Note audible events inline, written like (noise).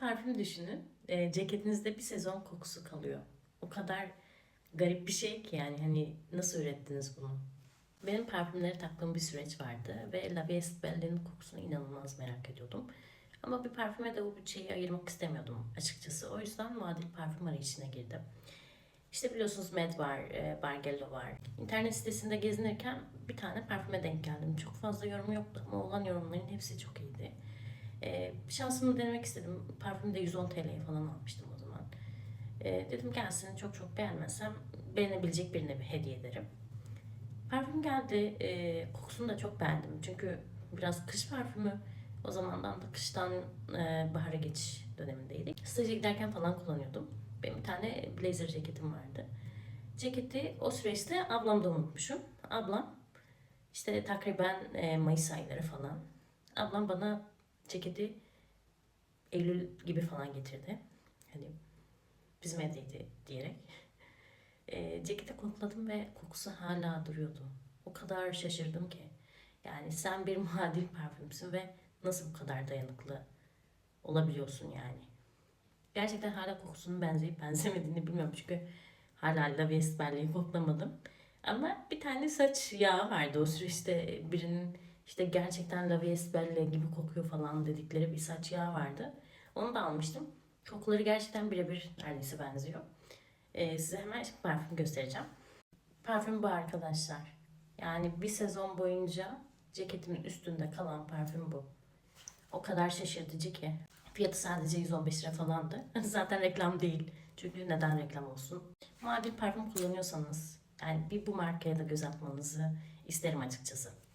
parfüm düşünün. E, ceketinizde bir sezon kokusu kalıyor. O kadar garip bir şey ki yani hani nasıl ürettiniz bunu? Benim parfümlere taktığım bir süreç vardı ve La Belle'nin kokusunu inanılmaz merak ediyordum. Ama bir parfüme de o bütçeyi ayırmak istemiyordum açıkçası. O yüzden muadil parfüm arayışına girdim. İşte biliyorsunuz Med var, e, Bargello var. İnternet sitesinde gezinirken bir tane parfüme denk geldim. Çok fazla yorum yoktu ama olan yorumların hepsi çok iyiydi. E, şansımı denemek istedim. Parfümü de 110 TL'ye falan almıştım o zaman. E, dedim gelsin çok çok beğenmezsem beğenebilecek birine bir hediye ederim. Parfüm geldi. E, kokusunu da çok beğendim. Çünkü biraz kış parfümü. O zamandan da kıştan e, bahara geçiş dönemindeydik. Staja giderken falan kullanıyordum. Benim bir tane blazer ceketim vardı. Ceketi o süreçte ablamda unutmuşum. Ablam işte takriben e, Mayıs ayları falan. Ablam bana ceketi Eylül gibi falan getirdi. Hani bizim evdeydi diyerek. (laughs) E, ceketi kokladım ve kokusu hala duruyordu. O kadar şaşırdım ki. Yani sen bir muadil parfümsün ve nasıl bu kadar dayanıklı olabiliyorsun yani. Gerçekten hala kokusunun benzeyip (laughs) benzemediğini bilmiyorum çünkü hala La Vie Belle'yi koklamadım. Ama bir tane saç yağı vardı o süreçte birinin işte gerçekten La Vie Belle gibi kokuyor falan dedikleri bir saç yağı vardı. Onu da almıştım. Kokuları gerçekten birebir neredeyse benziyor. Ee, size hemen parfüm göstereceğim. Parfüm bu arkadaşlar. Yani bir sezon boyunca ceketimin üstünde kalan parfüm bu. O kadar şaşırtıcı ki. Fiyatı sadece 115 lira falandı. (laughs) Zaten reklam değil. Çünkü neden reklam olsun? Muadil parfüm kullanıyorsanız yani bir bu markaya da göz atmanızı isterim açıkçası.